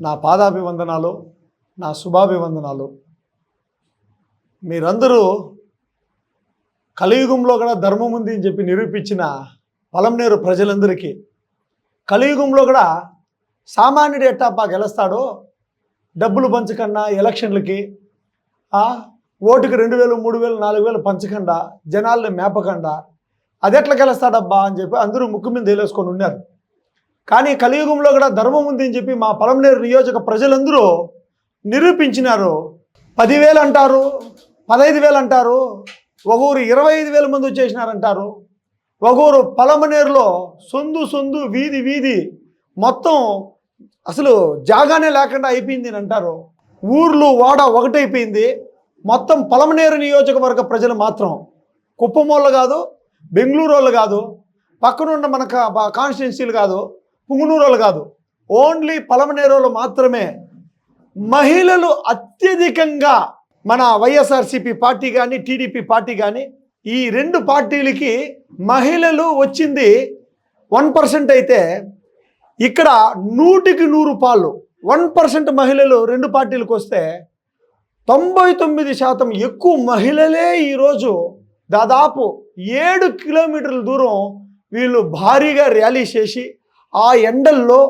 నా పాదాభివందనాలు నా శుభాభివందనాలు. మీరందరూ కలియుగంలో కూడా ధర్మం ఉంది అని చెప్పి నిరూపించిన పొలంనేరు ప్రజలందరికీ కలియుగంలో కూడా సామాన్యుడు ఎట్టాపా గెలుస్తాడో డబ్బులు పంచకుండా ఎలక్షన్లకి ఓటుకి రెండు వేలు మూడు వేలు నాలుగు వేలు పంచకుండా జనాల్ని మేపకుండా అది ఎట్లా గెలుస్తాడబ్బా అని చెప్పి అందరూ ముక్కు మీద తేలేసుకొని ఉన్నారు. కానీ కలియుగంలో కూడా ధర్మం ఉంది అని చెప్పి మా పలమనేరు నియోజక ప్రజలందరూ నిరూపించినారు. పదివేలు అంటారు పదహైదు వేలు అంటారు ఒక ఊరు ఇరవై ఐదు వేల మంది వచ్చేసినారంటారు. ఒక ఊరు సొందు సొందు వీధి వీధి మొత్తం అసలు జాగానే లేకుండా అయిపోయింది అని అంటారు. ఊర్లు వాడ ఒకటైపోయింది. మొత్తం పలమనేరు నియోజకవర్గ ప్రజలు మాత్రం కుప్పమోళ్ళు కాదు బెంగళూరు వాళ్ళు కాదు పక్కనున్న మన కాన్స్టిట్యున్సీలు కాదు పుంగునూరు కాదు. ఓన్లీ పొలమనేరులో మాత్రమే మహిళలు అత్యధికంగా మన వైఎస్ఆర్సీపీ పార్టీ కానీ టీడీపీ పార్టీ కానీ ఈ రెండు పార్టీలకి మహిళలు వచ్చింది వన్ పర్సెంట్ అయితే ఇక్కడ నూటికి నూరు పాళ్ళు వన్ పర్సెంట్ మహిళలు రెండు పార్టీలకు వస్తే తొంభై తొమ్మిది శాతం ఎక్కువ మహిళలే ఈరోజు దాదాపు ఏడు కిలోమీటర్ల దూరం వీళ్ళు భారీగా ర్యాలీ చేసి ఆ ఎండల్లో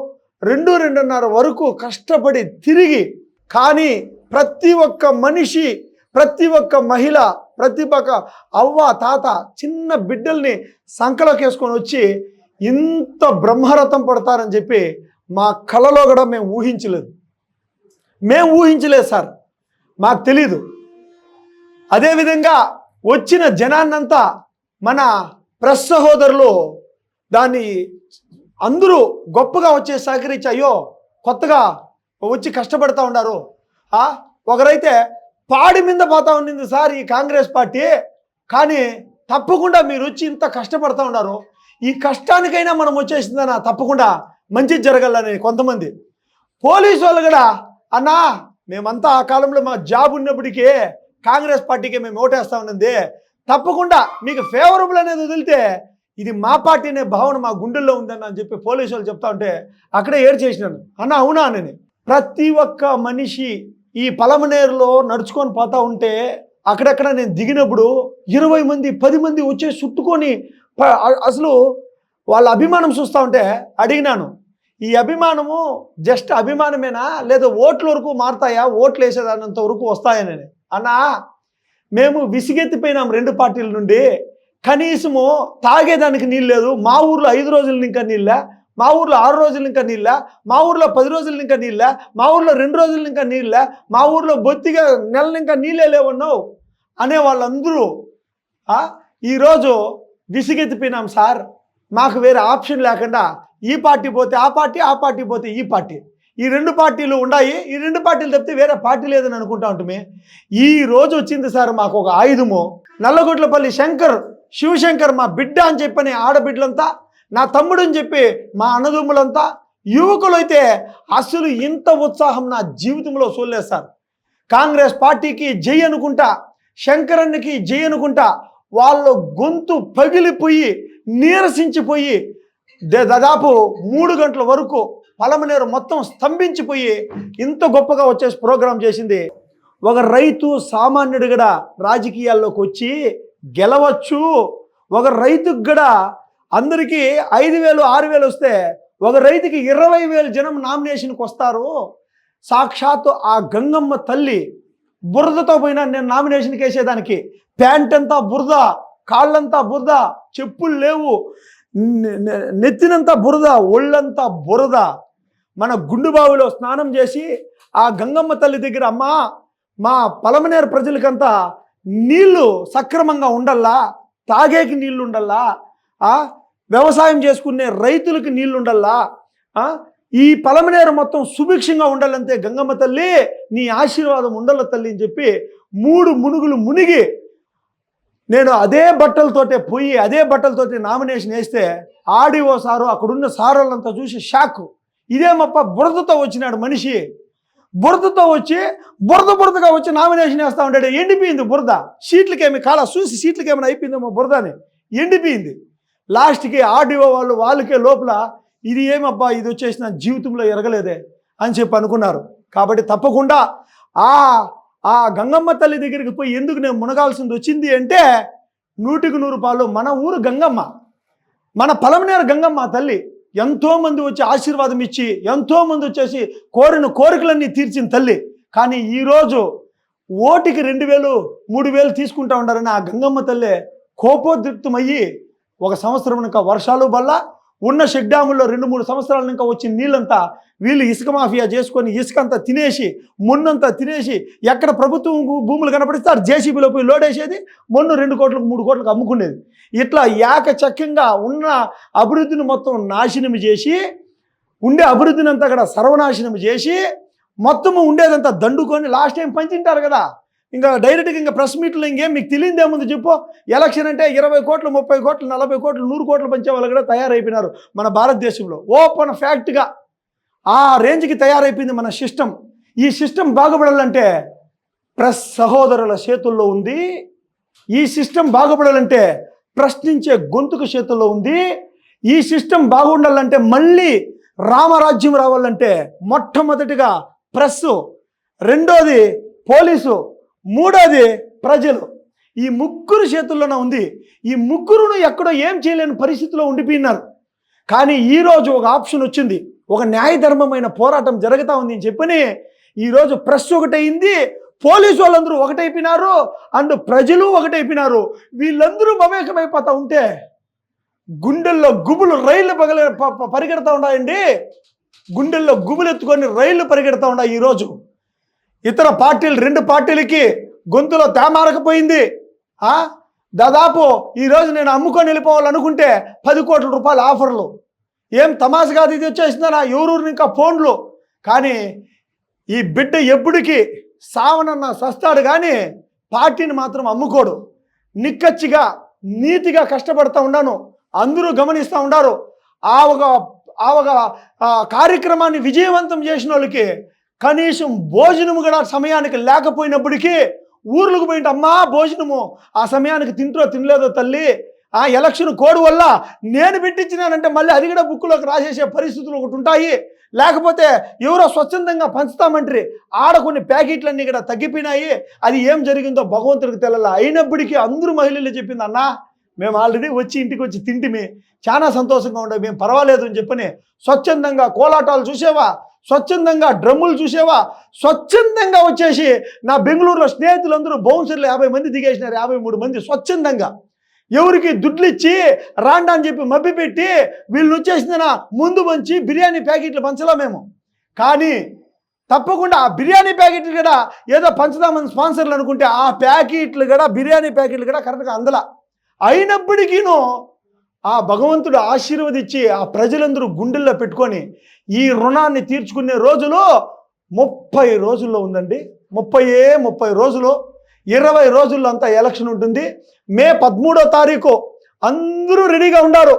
రెండు రెండున్నర వరకు కష్టపడి తిరిగి కానీ ప్రతి ఒక్క మనిషి ప్రతి ఒక్క మహిళ ప్రతి ఒక్క అవ్వ తాత చిన్న బిడ్డల్ని సంకలోకి వేసుకొని వచ్చి ఇంత బ్రహ్మరథం పడతారని చెప్పి మా కళలో కూడా మేము ఊహించలేదు. మేము ఊహించలేదు సార్. మాకు తెలీదు. అదేవిధంగా వచ్చిన జనాన్నంతా మన ప్రెస్ సహోదరులు దాన్ని అందరూ గొప్పగా వచ్చే సహకరించి అయ్యో కొత్తగా వచ్చి కష్టపడతా ఉన్నారు. ఒకరైతే పాడి మీద పోతా ఉండింది సార్ ఈ కాంగ్రెస్ పార్టీ కానీ తప్పకుండా మీరు వచ్చి ఇంత కష్టపడతా ఉన్నారు. ఈ కష్టానికైనా మనం వచ్చేసిందనా తప్పకుండా మంచి జరగాలని కొంతమంది. పోలీసు వాళ్ళు కూడా అన్నా మేమంతా ఆ కాలంలో మా జాబ్ ఉన్నప్పటికీ కాంగ్రెస్ పార్టీకి మేము ఓటేస్తా ఉన్నది తప్పకుండా మీకు ఫేవరబుల్ అనేది వదిలితే ఇది మా పార్టీ అనే భావన మా గుండెల్లో ఉందని అని చెప్పి పోలీసు వాళ్ళు చెప్తా ఉంటే అక్కడే ఏడు చేసినాను. అన్న అవునా అని ప్రతి ఒక్క మనిషి ఈ పలమనేరులో నడుచుకొని పోతా ఉంటే అక్కడక్కడ నేను దిగినప్పుడు ఇరవై మంది పది మంది వచ్చే చుట్టుకొని అసలు వాళ్ళ అభిమానం చూస్తూ ఉంటే అడిగినాను. ఈ అభిమానము జస్ట్ అభిమానమేనా? లేదా ఓట్ల వరకు మారుతాయా? ఓట్లు వేసేదానంత వరకు వస్తాయని అన్నా మేము విసిగెత్తిపోయినాం రెండు పార్టీల నుండి. కనీసము తాగేదానికి నీళ్ళు లేదు. మా ఊర్లో ఐదు రోజులు ఇంకా నీళ్ళ మా ఊర్లో ఆరు రోజులు ఇంకా నీళ్ళ మా ఊర్లో పది రోజులు ఇంకా నీళ్ళ మా ఊర్లో రెండు రోజులు ఇంకా నీళ్ళ మా ఊర్లో బొత్తిగా నెలలు ఇంకా నీళ్ళే లేవన్నావు అనే వాళ్ళందరూ ఈరోజు విసిగెత్తిపోయినాం సార్. మాకు వేరే ఆప్షన్ లేకుండా ఈ పార్టీ పోతే ఆ పార్టీ ఆ పార్టీ పోతే ఈ పార్టీ. ఈ రెండు పార్టీలు ఉన్నాయి ఈ రెండు పార్టీలు తప్పితే వేరే పార్టీ లేదని అనుకుంటా ఉంటుమే. ఈ రోజు వచ్చింది సార్ మాకు ఒక ఆయుధము. నల్లగొట్లపల్లి శంకర్ శివశంకర్ మా బిడ్డ అని చెప్పని ఆడబిడ్డలంతా నా తమ్ముడు అని చెప్పి మా అన్నదమ్ములంతా యువకులు అయితే అసలు ఇంత ఉత్సాహం నా జీవితంలో చూడలేదు సార్ కాంగ్రెస్ పార్టీకి జై అనుకుంటా శంకరన్నకి జై అనుకుంటా వాళ్ళ గొంతు పగిలిపోయి నీరసించిపోయి దాదాపు మూడు గంటల వరకు పలమనేరు మొత్తం స్తంభించిపోయి ఇంత గొప్పగా వచ్చేసి ప్రోగ్రాం చేసింది. ఒక రైతు సామాన్యుడు కూడా రాజకీయాల్లోకి వచ్చి గెలవచ్చు. ఒక రైతుకు కూడా అందరికీ ఐదు వేలు ఆరు వేలు వస్తే ఒక రైతుకి ఇరవై వేలు జనం నామినేషన్కి వస్తారు. సాక్షాత్తు ఆ గంగమ్మ తల్లి బురదతో పోయినా నేను నామినేషన్కి వేసేదానికి. ప్యాంట్ అంతా బురద కాళ్ళంతా బురద చెప్పులు లేవు. నెత్తినంతా బురద ఒళ్ళంతా బురద. మన గుండుబావిలో స్నానం చేసి ఆ గంగమ్మ తల్లి దగ్గర అమ్మా మా పలమనేరు ప్రజలకంతా నీళ్ళు సక్రమంగా ఉండల్లా? తాగేకి నీళ్ళు ఉండల్లా వ్యవసాయం చేసుకునే రైతులకి నీళ్ళు ఉండల్లా ఈ పలమనేరు మొత్తం సుభిక్షంగా ఉండాలంటే గంగమ్మ తల్లి నీ ఆశీర్వాదం ఉండాల తల్లి అని చెప్పి మూడు మునుగులు మునిగి నేను అదే బట్టలతోటే పోయి అదే బట్టలతోటి నామినేషన్ వేస్తే ఆడిఓ సారు అక్కడున్న సారోళ్ళంతా చూసి షాక్. ఇదేమప్ప బురదతో వచ్చినాడు మనిషి. బురదతో వచ్చి బురద బురదగా వచ్చి నామినేషన్ వేస్తా ఉంటాడు. ఎండిపోయింది బురద. సీట్లకేమి కాల చూసి సీట్లకేమైనా అయిపోయిందేమో బురదని. ఎండిపోయింది. లాస్ట్కి ఆడిఓ వాళ్ళు వాళ్ళకే లోపల ఇది ఏమబ్బా ఇది వచ్చేసి నా జీవితంలో ఎరగలేదే అని చెప్పి అనుకున్నారు. కాబట్టి తప్పకుండా ఆ ఆ గంగమ్మ తల్లి దగ్గరికి పోయి ఎందుకు నేను మునగాల్సింది వచ్చింది అంటే నూటికి నూరు పాలు మన ఊరు గంగమ్మ. మన పలమనేరు గంగమ్మ తల్లి. ఎంతోమంది వచ్చి ఆశీర్వాదం ఇచ్చి ఎంతోమంది వచ్చేసి కోరిన కోరికలన్నీ తీర్చిన తల్లి. కానీ ఈరోజు ఓటికి రెండు వేలు మూడు వేలు తీసుకుంటా ఉండారని ఆ గంగమ్మ తల్లి కోపోద్రిక్తమయ్యి ఒక సంవత్సరం వర్షాలు వల్ల ఉన్న షెడ్ డ్యాముల్లో రెండు మూడు సంవత్సరాల ఇంకా వచ్చిన నీళ్ళంతా వీళ్ళు ఇసుక మాఫియా చేసుకొని ఇసుక అంతా తినేసి మొన్నంతా తినేసి ఎక్కడ ప్రభుత్వం భూ- భూములు కనపడిస్తే ఆ జేసీబీలో పోయి లోడేసేది మొన్ను రెండు కోట్లకు మూడు కోట్లకు అమ్ముకునేది. ఇట్లా ఏకచక్యంగా ఉన్న అభివృద్ధిని మొత్తం నాశనం చేసి ఉండే అభివృద్ధిని అంతా కూడా సర్వనాశనం చేసి మొత్తము ఉండేదంతా దండుకొని లాస్ట్ టైం పంచింటారు కదా. ఇంకా డైరెక్ట్గా ఇంకా ప్రెస్ మీట్లో ఇంకేం మీకు తెలియదేముంది చెప్పు? ఎలక్షన్ అంటే ఇరవై కోట్లు ముప్పై కోట్లు నలభై కోట్లు నూరు కోట్లు పంచే వాళ్ళు కూడా తయారైపోయినారు మన భారతదేశంలో. ఓపెన్ ఫ్యాక్ట్గా ఆ రేంజ్కి తయారైపోయింది మన సిస్టమ్ ఈ సిస్టమ్ బాగుపడాలంటే ప్రెస్ సహోదరుల చేతుల్లో ఉంది. ఈ సిస్టమ్ బాగుపడాలంటే ప్రశ్నించే గొంతుకు చేతుల్లో ఉంది. ఈ సిస్టమ్ బాగుండాలంటే మళ్ళీ రామరాజ్యం రావాలంటే మొట్టమొదటిగా ప్రెస్ రెండోది పోలీసు. మూడోది ప్రజలు. ఈ ముగ్గురు చేతుల్లోనే ఉంది. ఈ ముగ్గురును ఎక్కడో ఏం చేయలేని పరిస్థితిలో ఉండిపోయినారు. కానీ ఈరోజు ఒక ఆప్షన్ వచ్చింది. ఒక న్యాయధర్మమైన పోరాటం జరుగుతూ ఉంది అని చెప్పని ఈరోజు ప్రెస్ ఒకటైంది పోలీసు వాళ్ళందరూ ఒకటైపోయినారు. అండ్ ప్రజలు ఒకటైపోయినారు. వీళ్ళందరూ మమేకమైపోతూ ఉంటే గుండెల్లో గుబులు రైళ్ళు పగల పరిగెడతా ఉన్నాయండి. గుండెల్లో గుబులు ఎత్తుకొని రైళ్ళు పరిగెడతా ఉన్నాయి ఈరోజు ఇతర పార్టీలు రెండు పార్టీలకి గొంతులో తేమారకపోయింది. దాదాపు ఈరోజు నేను అమ్ముకొని వెళ్ళిపోవాలనుకుంటే పది కోట్ల రూపాయల ఆఫర్లు. ఏం తమాషగా ఇది వచ్చేసిందనా? ఎవరూరు ఇంకా ఫోన్లు. కానీ ఈ బిడ్డ ఎప్పుడికి సావనన్న సస్తాడు కానీ పార్టీని మాత్రం అమ్ముకోడు. నిక్కచ్చిగా నీతిగా కష్టపడతా ఉన్నాను అందరూ గమనిస్తూ ఉన్నారు ఆ ఒక ఆ ఒక కార్యక్రమాన్ని విజయవంతం చేసిన వాళ్ళకి కనీసం భోజనము కూడా సమయానికి లేకపోయినప్పటికీ ఊర్లకు పోయింటే అమ్మా భోజనము ఆ సమయానికి తింటో తినలేదో తల్లి ఆ ఎలక్షన్ కోడ్ వల్ల నేను పెట్టించినానంటే మళ్ళీ అది కూడా బుక్లోకి రాసేసే పరిస్థితులు ఒకటి ఉంటాయి. లేకపోతే ఎవరో స్వచ్ఛందంగా పంచుతామంటారు. ఆడ కొన్ని ప్యాకెట్లన్నీ కూడా తగ్గిపోయినాయి. అది ఏం జరిగిందో భగవంతుడికి తెలల. అయినప్పటికీ అందరూ మహిళలు చెప్పింది అన్నా మేము ఆల్రెడీ వచ్చి ఇంటికి వచ్చి తింటిమి. చాలా సంతోషంగా ఉండే మేము పర్వాలేదు అని చెప్పని స్వచ్ఛందంగా కోలాటాలు చూసేవా? స్వచ్ఛందంగా డ్రమ్ములు చూసేవా? స్వచ్ఛందంగా వచ్చేసి నా బెంగళూరులో స్నేహితులందరూ బౌన్సర్లు యాభై మంది దిగేసినారు యాభై మూడు మంది స్వచ్ఛందంగా. ఎవరికి దుడ్లు ఇచ్చి రాండా అని చెప్పి మబ్బి పెట్టి వీళ్ళు వచ్చేసిందన? ముందు మంచి బిర్యానీ ప్యాకెట్లు పంచలా మేము. కానీ తప్పకుండా ఆ బిర్యానీ ప్యాకెట్లు కూడా ఏదో పంచుదామని స్పాన్సర్లు అనుకుంటే ఆ ప్యాకెట్లు కూడా బిర్యానీ ప్యాకెట్లు కూడా కరెక్ట్గా అందలా. అయినప్పటికీను ఆ భగవంతుడు ఆశీర్వదించి ఆ ప్రజలందరూ గుండెల్లో పెట్టుకొని ఈ రుణాన్ని తీర్చుకునే రోజులో ముప్పై రోజుల్లో ఉందండి. ముప్పైయే ముప్పై రోజులు. ఇరవై రోజుల్లో అంతా ఎలక్షన్ ఉంటుంది. మే పదమూడో తారీఖు అందరూ రెడీగా ఉన్నారు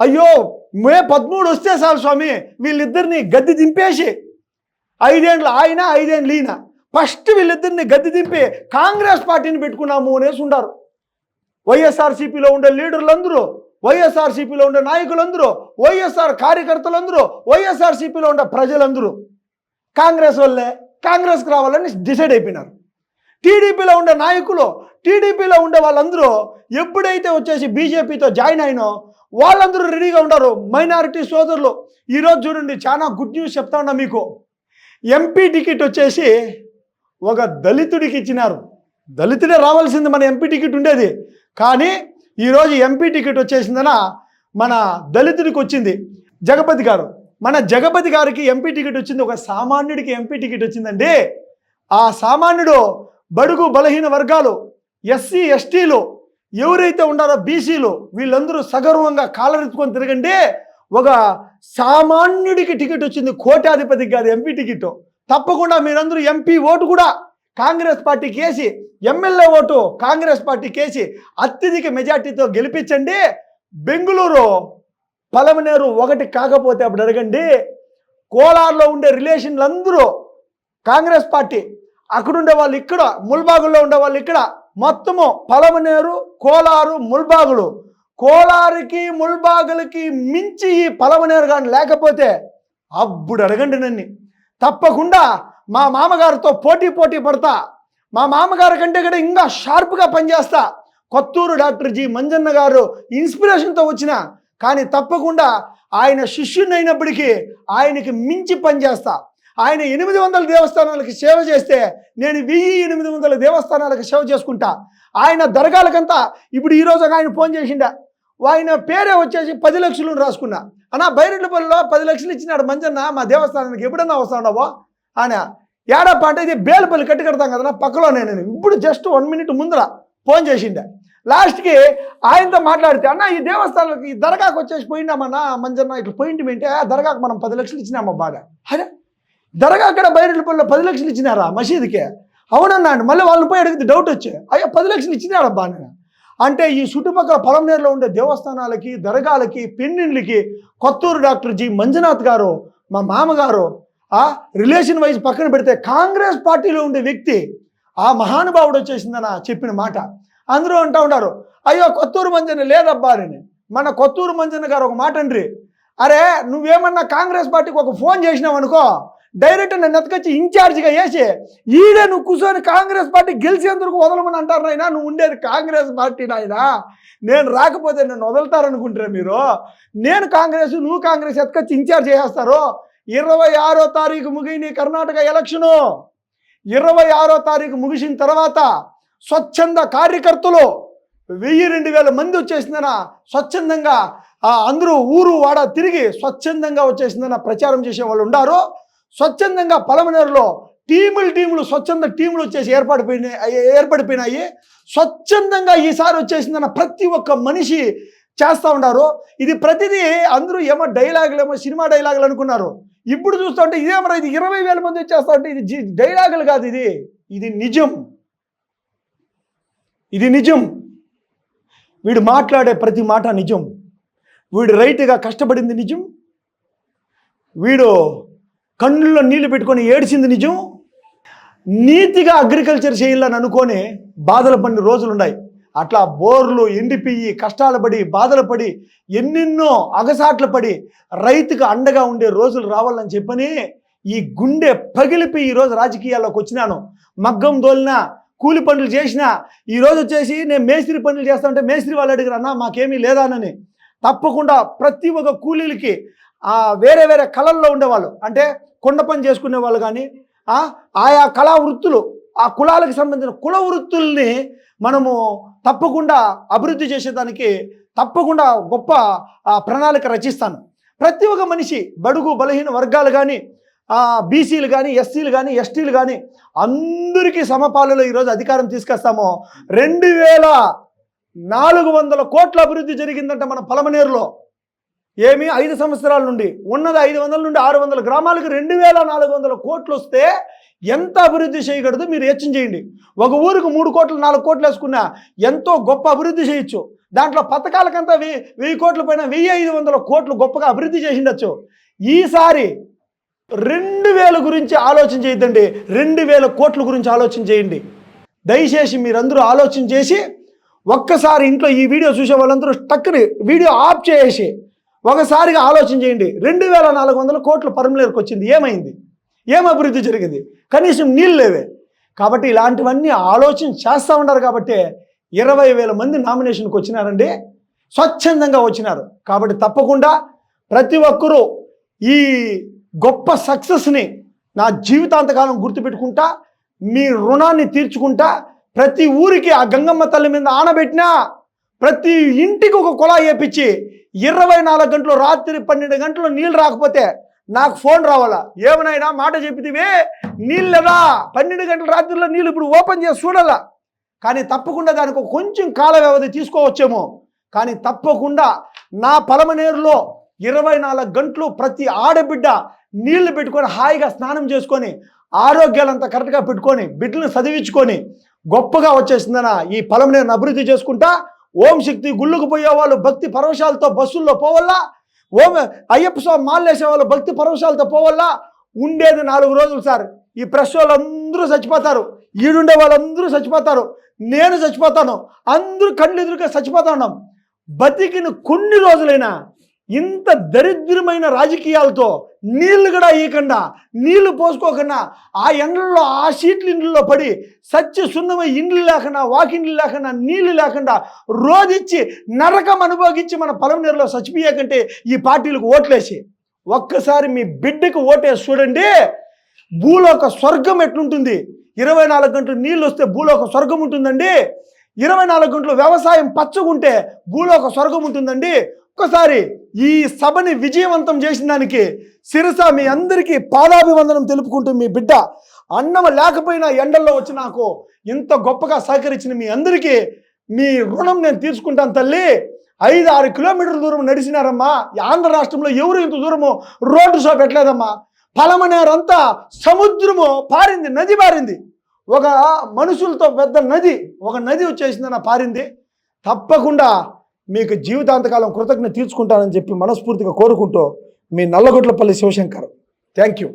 అయ్యో మే పదమూడు వస్తే చాలు స్వామి. వీళ్ళిద్దరిని గద్దె దింపేసి ఐదేండ్లు ఆయన ఐదేండ్లు ఈయన. ఫస్ట్ వీళ్ళిద్దరిని గద్దె దింపి కాంగ్రెస్ పార్టీని పెట్టుకున్నాము అనేసి ఉండారు. వైఎస్ఆర్సీపీలో ఉండే లీడర్లందరూ వైఎస్ఆర్సీపీలో ఉండే నాయకులందరూ వైఎస్ఆర్ కార్యకర్తలందరూ వైఎస్ఆర్సీపీలో ఉండే ప్రజలందరూ కాంగ్రెస్ వల్లే కాంగ్రెస్కి రావాలని డిసైడ్ అయిపోయినారు. టీడీపీలో ఉండే నాయకులు టీడీపీలో ఉండే వాళ్ళందరూ ఎప్పుడైతే వచ్చేసి బీజేపీతో జాయిన్ అయినో వాళ్ళందరూ రెడీగా ఉన్నారు. మైనారిటీ సోదరులు ఈరోజు చూడండి చాలా గుడ్ న్యూస్ చెప్తా ఉన్నా మీకు. ఎంపీ టికెట్ వచ్చేసి ఒక దళితుడికి ఇచ్చినారు. దళితుడే రావాల్సింది మన ఎంపీ టికెట్ ఉండేది. కానీ ఈరోజు ఎంపీ టికెట్ వచ్చేసిందన? మన దళితుడికి వచ్చింది. జగపతి గారు మన జగపతి గారికి ఎంపీ టికెట్ వచ్చింది. ఒక సామాన్యుడికి ఎంపీ టికెట్ వచ్చిందండి. ఆ సామాన్యుడు బడుగు బలహీన వర్గాలు ఎస్సీ ఎస్టీలు ఎవరైతే ఉన్నారో బీసీలు వీళ్ళందరూ సగర్వంగా కాలరెత్తుకొని తిరగండి. ఒక సామాన్యుడికి టికెట్ వచ్చింది. కోటాధిపతికి కాదు ఎంపీ టికెట్ తప్పకుండా మీరందరూ ఎంపీ ఓటు కూడా కాంగ్రెస్ పార్టీ కేసి ఎమ్మెల్యే ఓటు కాంగ్రెస్ పార్టీ కేసి అత్యధిక మెజార్టీతో గెలిపించండి. బెంగళూరు పలమనేరు ఒకటి కాకపోతే అప్పుడు అడగండి. కోలార్లో ఉండే రిలేషన్లు అందరూ కాంగ్రెస్ పార్టీ అక్కడుండే వాళ్ళు ఇక్కడ ముల్బాగుల్లో ఉండే వాళ్ళు ఇక్కడ మొత్తము పలమనేరు కోలారు ముల్బాగులు. కోలారుకి ముల్బాగులకి మించి ఈ పలమనేరు కానీ లేకపోతే అప్పుడు అడగండి నన్ను. తప్పకుండా మా మామగారితో పోటీ పోటీ పడతా. మా మామగారి కంటే కూడా ఇంకా షార్ప్గా పనిచేస్తా. కొత్తూరు డాక్టర్ జి మంజన్న గారు ఇన్స్పిరేషన్తో వచ్చిన. కానీ తప్పకుండా ఆయన శిష్యుని అయినప్పటికీ ఆయనకి మించి పనిచేస్తా. ఆయన ఎనిమిది వందల దేవస్థానాలకి సేవ చేస్తే నేను వెయ్యి ఎనిమిది వందల దేవస్థానాలకు సేవ చేసుకుంటా. ఆయన దర్గాలకంతా ఇప్పుడు ఈరోజు ఆయన ఫోన్ చేసిండా. ఆయన పేరే వచ్చేసి పది లక్షలు రాసుకున్నా. అన్నా బైరెడ్లపల్లిలో పది లక్షలు ఇచ్చినాడు మంజన్న. మా దేవస్థానానికి ఎప్పుడన్నా వస్తాడావో ఆయన ఏడప్ప అంటే ఇది బేలపల్లి కట్టి కడతాం కదా పక్కలోనే నేను. ఇప్పుడు జస్ట్ వన్ మినిట్ ముందర ఫోన్ చేసిండే. లాస్ట్కి ఆయనతో మాట్లాడితే అన్న ఈ దేవస్థానాలకి ఈ దరగాకు వచ్చేసి పోయిండామన్నా మంజన్న ఇట్లా పోయింటి ఏంటి ఆ దర్గాకు మనం పది లక్షలు ఇచ్చినామా బాగా అరే దరగా అక్కడ బైరెడ్లపల్లిలో పది లక్షలు ఇచ్చినారా మసీదుకి? అవునన్నా అండి మళ్ళీ వాళ్ళని పోయి అడిగితే డౌట్ వచ్చే. అయ్యో పది లక్షలు ఇచ్చినారా నేను అంటే ఈ చుట్టుపక్కల పొలంనేరులో ఉండే దేవస్థానాలకి దరగాలకి పెన్నిళ్ళకి కొత్తూరు డాక్టర్ జి. మంజునాథ్ గారు మా మామగారు ఆ రిలేషన్ వైజ్ పక్కన పెడితే కాంగ్రెస్ పార్టీలో ఉండే వ్యక్తి ఆ మహానుభావుడు వచ్చేసిందన్న చెప్పిన మాట. అందరూ అంటూ ఉంటారు అయ్యో కొత్తూరు మంజన లేదబ్బా అని. మన కొత్తూరు మంజన గారు ఒక మాట అండ్రి అరే నువ్వేమన్నా కాంగ్రెస్ పార్టీకి ఒక ఫోన్ చేసినావు అనుకో డైరెక్ట్ నన్ను ఎత్తుకొచ్చి ఇన్ఛార్జిగా వేసి ఈడే నువ్వు కూర్చొని కాంగ్రెస్ పార్టీ గెలిచేందుకు వదలమని అంటారు నాయనా నువ్వు ఉండేది కాంగ్రెస్ పార్టీ నాయనా. నేను రాకపోతే నన్ను వదులుతారనుకుంటారా మీరు? నేను కాంగ్రెస్ నువ్వు కాంగ్రెస్ ఎత్తుకొచ్చి ఇన్ఛార్జ్ చేసేస్తారు ఇరవై ఆరో తారీఖు ముగిని కర్ణాటక ఎలక్షను. ఇరవై ఆరో తారీఖు ముగిసిన తర్వాత స్వచ్ఛంద కార్యకర్తలు వెయ్యి రెండు వేల మంది వచ్చేసిందన స్వచ్ఛందంగా ఆ, అందరూ ఊరు వాడ తిరిగి స్వచ్ఛందంగా వచ్చేసిందన ప్రచారం చేసే వాళ్ళు ఉండారు. స్వచ్ఛందంగా పలమనేరులో టీములు టీములు స్వచ్ఛంద టీములు వచ్చేసి ఏర్పడిపోయినాయి ఏర్పడిపోయినాయి. స్వచ్ఛందంగా ఈసారి వచ్చేసిందన్న ప్రతి ఒక్క మనిషి చేస్తూ ఉన్నారు ఇది ప్రతిదీ అందరూ ఏమో డైలాగులు ఏమో సినిమా డైలాగులు అనుకున్నారు. ఇప్పుడు చూస్తుంటే ఇదేమరా ఇది ఇరవై వేల మంది వచ్చేస్తారంటే ఇది డైలాగులు కాదు ఇది. ఇది నిజం. ఇది నిజం. వీడు మాట్లాడే ప్రతి మాట నిజం. వీడు రైట్గా కష్టపడింది నిజం. వీడు కన్నుల్లో నీళ్ళు పెట్టుకొని ఏడ్చింది నిజం. నీతిగా అగ్రికల్చర్ చేయాలని అనుకొని బాధలు పడిన రోజులు ఉన్నాయి అట్లా బోర్లు ఎండిపోయి కష్టాలు పడి బాధలు పడి ఎన్నెన్నో అగసాట్లు పడి రైతుకు అండగా ఉండే రోజులు రావాలని చెప్పని ఈ గుండె పగిలిపి ఈరోజు రాజకీయాల్లోకి వచ్చినాను. మగ్గం దోలినా కూలి పనులు చేసినా ఈరోజు వచ్చేసి నేను మేస్త్రి పనులు చేస్తామంటే మేస్త్రి వాళ్ళు అడిగారు అన్న మాకేమీ లేదానని. తప్పకుండా ప్రతి ఒక్క కూలీలకి ఆ, వేరే వేరే కళల్లో ఉండేవాళ్ళు. అంటే కొండ పని చేసుకునే వాళ్ళు కానీ ఆయా కళా వృత్తులు ఆ కులాలకు సంబంధించిన కుల వృత్తుల్ని మనము తప్పకుండా అభివృద్ధి చేసేదానికి తప్పకుండా గొప్ప ప్రణాళిక రచిస్తాను. ప్రతి ఒక్క మనిషి బడుగు బలహీన వర్గాలు కానీ బీసీలు కానీ ఎస్సీలు కానీ ఎస్టీలు కానీ అందరికీ సమపాలలో ఈరోజు అధికారం తీసుకొస్తాము. రెండు వేల నాలుగు వందల కోట్ల అభివృద్ధి జరిగిందంట మన పలమనేరులో. ఏమి? ఐదు సంవత్సరాల నుండి. ఉన్నది ఐదు వందల నుండి ఆరు వందల గ్రామాలకు రెండు వేల నాలుగు వందల కోట్లు వస్తే ఎంత అభివృద్ధి చేయగలదు మీరు హెచ్చం చేయండి. ఒక ఊరికి మూడు కోట్లు నాలుగు కోట్లు వేసుకున్నా ఎంతో గొప్ప అభివృద్ధి చేయొచ్చు. దాంట్లో పథకాలకంతా వెయ్యి వెయ్యి కోట్ల పైన వెయ్యి ఐదు వందల కోట్లు గొప్పగా అభివృద్ధి చేసిండొచ్చు. ఈసారి రెండు వేల గురించి ఆలోచన చేయొద్దండి. రెండు వేల కోట్ల గురించి ఆలోచన చేయండి. దయచేసి మీరందరూ ఆలోచన చేసి ఒక్కసారి ఇంట్లో ఈ వీడియో చూసే వాళ్ళందరూ టక్కుని వీడియో ఆఫ్ చేసి ఒకసారిగా ఆలోచన చేయండి. రెండు వేల నాలుగు వందల కోట్ల పరమలేరుకు వచ్చింది ఏమైంది? ఏం అభివృద్ధి జరిగింది? కనీసం నీళ్ళు లేవే. కాబట్టి ఇలాంటివన్నీ ఆలోచన చేస్తూ ఉన్నారు కాబట్టి ఇరవై వేల మంది నామినేషన్కి వచ్చినారండి. స్వచ్ఛందంగా వచ్చినారు. కాబట్టి తప్పకుండా ప్రతి ఒక్కరూ ఈ గొప్ప సక్సెస్ని నా జీవితాంతకాలం గుర్తుపెట్టుకుంటా మీ రుణాన్ని తీర్చుకుంటా ప్రతి ఊరికి ఆ గంగమ్మ తల్లి మీద ఆనబెట్టినా ప్రతి ఇంటికి ఒక కుళాయి వేపించి ఇరవై నాలుగు గంటలు రాత్రి పన్నెండు గంటలు నీళ్ళు రాకపోతే నాకు ఫోన్ రావాలా? ఏమనైనా మాట చెప్పితివే? నీళ్ళు పన్నెండు గంటల రాత్రిలో నీళ్ళు ఇప్పుడు ఓపెన్ చేసి చూడాలా? కానీ తప్పకుండా దానికి కొంచెం కాల వ్యవధి తీసుకోవచ్చేమో. కానీ తప్పకుండా నా పలమనేరులో ఇరవై నాలుగు గంటలు ప్రతి ఆడబిడ్డ నీళ్ళు పెట్టుకొని హాయిగా స్నానం చేసుకొని ఆరోగ్యాలంతా కరెక్ట్గా పెట్టుకొని బిడ్డలను చదివించుకొని గొప్పగా వచ్చేసిందన ఈ పలమనేరుని అభివృద్ధి చేసుకుంటా. ఓం శక్తి గుళ్ళకు పోయే వాళ్ళు భక్తి పరవశాలతో బస్సుల్లో పోవల్లా ఓం అయ్యప్ప స్వామి మాలేసే వాళ్ళు భక్తి పరవశాలతో పోవల్లా? ఉండేది నాలుగు రోజులు సార్. ఈ ప్రెస్ వాళ్ళందరూ చచ్చిపోతారు. ఈడుండే వాళ్ళందరూ చచ్చిపోతారు. నేను చచ్చిపోతాను. అందరూ కళ్ళు ఎదురుగా చచ్చిపోతా ఉన్నాం. బతికిన కొన్ని రోజులైనా ఇంత దరిద్రమైన రాజకీయాలతో నీళ్ళు కూడా ఇవ్వకుండా నీళ్ళు పోసుకోకుండా ఆ ఎండల్లో ఆ షీట్ల ఇండ్లలో పడి సత్య సున్నమై ఇండ్లు లేకుండా వాకిండ్లు లేకుండా నీళ్ళు లేకుండా రోజిచ్చి నరకం అనుభవించి మన పొలం నీరులో చచ్చిపోయాకంటే ఈ పార్టీలకు ఓట్లేసి ఒక్కసారి మీ బిడ్డకు ఓటేసి చూడండి. భూలోక స్వర్గం ఎట్లుంటుంది? ఇరవై నాలుగు గంటలు నీళ్ళు వస్తే భూలోక స్వర్గం ఉంటుందండి. ఇరవై నాలుగు గంటలు వ్యవసాయం పచ్చగుంటే భూలోక స్వర్గం ఉంటుందండి. ఒక్కసారి ఈ సభని విజయవంతం చేసిన దానికి సిరస మీ అందరికీ పాదాభివందనం తెలుపుకుంటూ మీ బిడ్డ అన్నం లేకపోయినా ఎండల్లో వచ్చి నాకు ఇంత గొప్పగా సహకరించిన మీ అందరికీ మీ రుణం నేను తీర్చుకుంటాను తల్లి. ఐదు ఆరు కిలోమీటర్ల దూరం నడిచినారమ్మా. ఈ ఆంధ్ర రాష్ట్రంలో ఎవరు ఇంత దూరము రోడ్డు షో పెట్టలేదమ్మా. పలమనేరంతా సముద్రము పారింది నది పారింది. ఒక మనుషులతో పెద్ద నది ఒక నది వచ్చేసిందన్న పారింది. తప్పకుండా మీకు జీవితాంతకాలం కృతజ్ఞత తీర్చుకుంటానని చెప్పి మనస్ఫూర్తిగా కోరుకుంటూ మీ నల్లగొట్లపల్లి శివశంకర్. Thank you